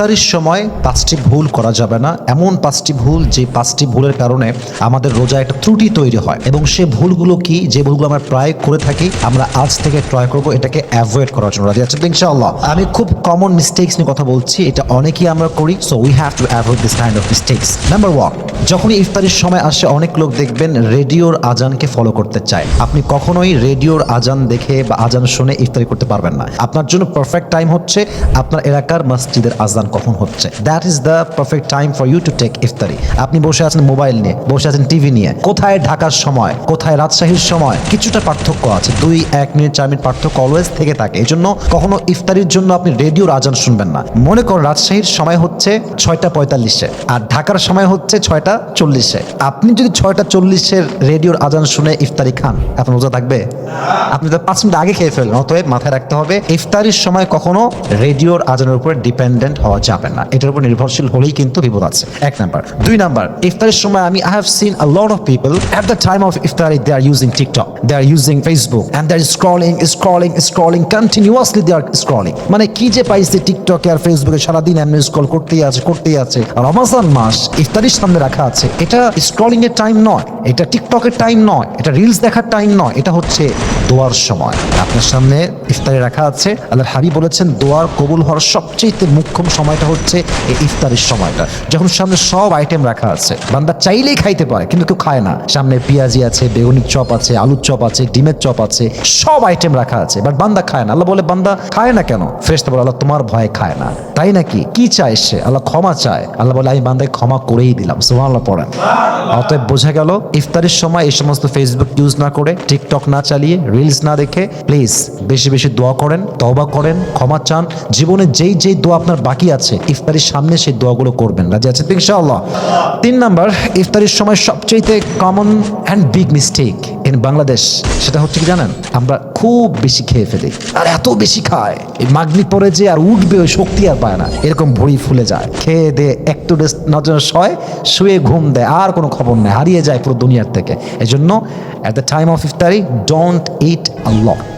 ইফতারির সময় পাঁচটি ভুল করা যাবে না। এমন পাঁচটি ভুল, যে পাঁচটি ভুলের কারণে আমাদের রোজা একটা ত্রুটি তৈরি হয়। এবং সে ভুলগুলো কি, যে ভুলগুলো আমরা প্রায় করে থাকি, আমরা আজ থেকে ট্রাই করব এটাকে অ্যাভয়েড করার জন্য। রাজি আছেন ইনশাআল্লাহ? আমি খুব কমন মিস্টেক্স নিয়ে কথা বলছি, এটা অনেকেই আমরা করি so we have to avoid this kind of mistakes number one যখনই ইফতারির সময় আসে, অনেক লোক দেখবেন রেডিওর আজানকে ফলো করতে চায়। আপনি কখনোই রেডিওর আজান দেখে বা আজান শুনে ইফতারি করতে পারবেন না। আপনার জন্য পারফেক্ট টাইম হচ্ছে আপনার এলাকার মসজিদের আজান। কখন হচ্ছে। That is the perfect time for you to take ইফতারি। আপনি বসে আছেন মোবাইল নিয়ে, বসে আছেন টিভি নিয়ে, কোথায় ঢাকার সময়, কোথায় রাজশাহীর সময়, কিছুটা পার্থক্য আছে। দুই, এক মিনিট, চার মিনিট পার্থক্য অলওয়েজ থেকে থাকে। এই জন্য কখনো ইফতারির জন্য আপনি রেডিওর আজান শুনবেন না। মনে করুন রাজশাহীর সময় হচ্ছে ছয়টা পঁয়তাল্লিশে, আর ঢাকার সময় হচ্ছে ছয়টা চল্লিশে। আপনি যদি ছয়টা চল্লিশের রেডিওর আজান শুনে ইফতারি খান, আপনার রোজা থাকবে? আপনি তো পাঁচ মিনিট আগে খেয়ে ফেলবেন, অতএব মাথায় রাখতে হবে, ইফতারির সময় কখনো রেডিওর আজানের উপর ডিপেন্ডেন্ট হওয়া যাবে না। এটার উপর নির্ভরশীল হলেই কিন্তু বিপদ আছে। এক নাম্বার। দুই নাম্বার, ইফতারের সময় আমি I have seen a lot of people at the time of ইফতারি they are using TikTok they are using Facebook and they are scrolling scrolling scrolling continuously they are scrolling মানে কি যে পাইছে টিকটকে আর ফেসবুকে সারাদিন এমনি স্ক্রল করতেই আছে করতেই আছে। রমাজান মাস ইফতারির সামনে রাখা আছে। এটা স্ক্রলিং এর টাইম নয়, এটা টিকটকের টাইম নয়, এটা রিলস দেখার টাইম নয়, এটা হচ্ছে দোয়ার সময়। আপনার সামনে ইফতারি রাখা আছে। আল্লাহর হাবিব বলেছেন, দোয়ার কবুল হওয়ার সবচেয়ে মুখ্যম সময়টা হচ্ছে এই ইফতারের সময়টা। যখন সামনে সব আইটেম রাখা আছে, বান্দা চাইলেই খাইতে পারে, কিন্তু কেউ খায় না। সামনে পেঁয়াজি আছে, বেগুনির চপ আছে, আলুর চপ আছে, ডিমের চপ আছে, সব আইটেম রাখা আছে বাট বান্দা খায় না। আল্লাহ বলে, বান্দা, খায় না কেন? ফ্রেশ বলে, আল্লাহ তোমার ভয় খায় না। তাই নাকি? কি চায় সে? আল্লাহ ক্ষমা চায়। আল্লাহ বলে, আমি বান্দায় ক্ষমা করেই দিলাম। সুবহানাল্লাহ পড়েন। অতএব বোঝা গেল, ইফতারের সময় এই সমস্ত ফেসবুক ইউজ না করে টিকটক না চালিয়ে রিলস না দেখে প্লিজ বেশি বেশি দোয়া করেন, তওবা করেন, ক্ষমা চান। জীবনে যেই যেই দোয়া আপনার বাকি আছে, ইফতারির সামনে সেই দোয়াগুলো করবেন। রাজি আছেন? তো ইনশাআল্লাহ। তিন নাম্বার, ইফতারির সময় সবচেয়ে common and big mistake in Bangladesh সেটা হচ্ছে কি জানেন? আমরা খুব বেশি খেয়ে ফেলি, আর এত বেশি খায়। এই মাগনি পরে যে আর উঠবে, ওই শক্তি আর পায় না। এরকম ভরি ফুলে যায়। খেয়ে দে একটু নজর শয় শুয়ে ঘুম দেয়, আর কোনো খবর নেই, হারিয়ে যায় পুরো দুনিয়ার থেকে। এই জন্য অ্যাট দ্য টাইম অফ ইফতারি ডোন্ট ইট আ লট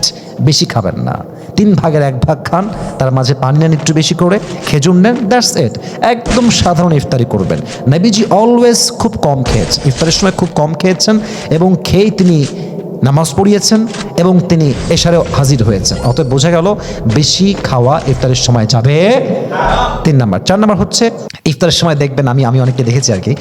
বেশি খাবেন না। তিন ভাগের এক ভাগ খান, তার মাঝে পানি নেন একটু বেশি করে, খেজুর নেন দ্যাটস এট একদম সাধারণ ইফতারি করবেন। নবীজি অলওয়েজ খুব কম খেয়েছেন। ইফতারের সময় খুব কম খেয়েছেন এবং খেয়েই তিনি নামাজ পড়িয়েছেন এবং তিনি এশারেও হাজির হয়েছেন। অতএব বোঝা গেল, বেশি খাওয়া ইফতারের সময় যাবে তিন নাম্বার। চার নাম্বার হচ্ছে, ইফতারের সময় দেখবেন আমি আমি অনেককে দেখেছি আর কি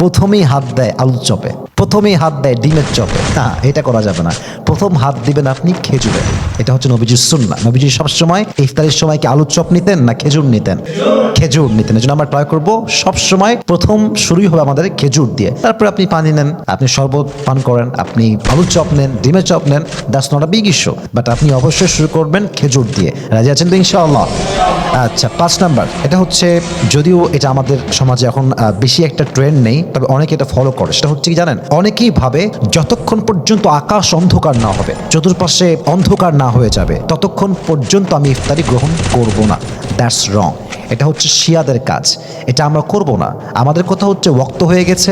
প্রথমেই হাত দেয় আলুর চপে, প্রথমেই হাত দেয় ডিমের চপে। না, এটা করা যাবে না। প্রথম হাত দিবেন আপনি খেজুরে। এটা হচ্ছে নবীজির সুন্না নবীজি সবসময় ইফতারের সময় কি আলুর চপ নিতেন না খেজুর নিতেন? খেজুর নিতেন। এই জন্য আমরা ট্রাই করব, সবসময় প্রথম শুরুই হবে আমাদের খেজুর দিয়ে। তারপরে আপনি পানি নেন, আপনি শরবত পান করেন, আপনি আলুর চপ নেন, ডিমের চপ নেন, that's not a big issue but আপনি অবশ্যই শুরু করবেন খেজুর দিয়ে। রাজি আছেন তো ইনশাআল্লাহ? আচ্ছা পাঁচ নাম্বার, এটা হচ্ছে যদিও এটা আমাদের সমাজে এখন বেশি একটা ট্রেন্ড নেই, তবে অনেকে এটা ফলো করে। সেটা হচ্ছে কি জানেন? অনেকেই ভাবে যতক্ষণ পর্যন্ত আকাশ অন্ধকার না হবে, চতুর্পাশে অন্ধকার না হয়ে যাবে, ততক্ষণ পর্যন্ত আমি ইফতারি গ্রহণ করব না। দ্যাটস রং এটা হচ্ছে শিয়াদের কাজ। এটা আমরা করব না। আমাদের কথা হচ্ছে, ওক্ত হয়ে গেছে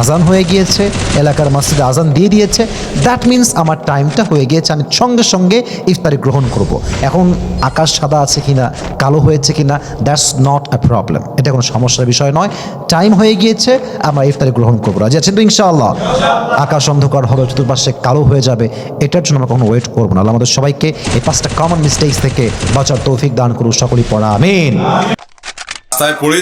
আজান হয়ে গিয়েছে, এলাকার মসজিদে আজান দিয়ে দিয়েছে। দ্যাট মিন্স আমার টাইমটা হয়ে গিয়েছে, আমি সঙ্গে সঙ্গে ইফতারি গ্রহণ করব। এখন আকাশ সাদা আছে কিনা, কালো হয়েছে কিনা দ্যাটস নট আ প্রবলেম এটা কোনো সমস্যার বিষয় নয়। টাইম হয়ে গিয়েছে, আমরা ইফতারি গ্রহণ করব। রাজি আছেন তো ইনশাআল্লাহ? আকাশ অন্ধকার হবে, চতুর্পাশে কালো হয়ে যাবে। এটার জন্য আমরা কখনো ওয়েট করব না। আমাদের সবাইকে এই পাঁচটা কমন মিস্টেক্স থেকে বাঁচার তৌফিক দান করুন সকলেই পড়া, আমিন। রাস্তায় পড়ে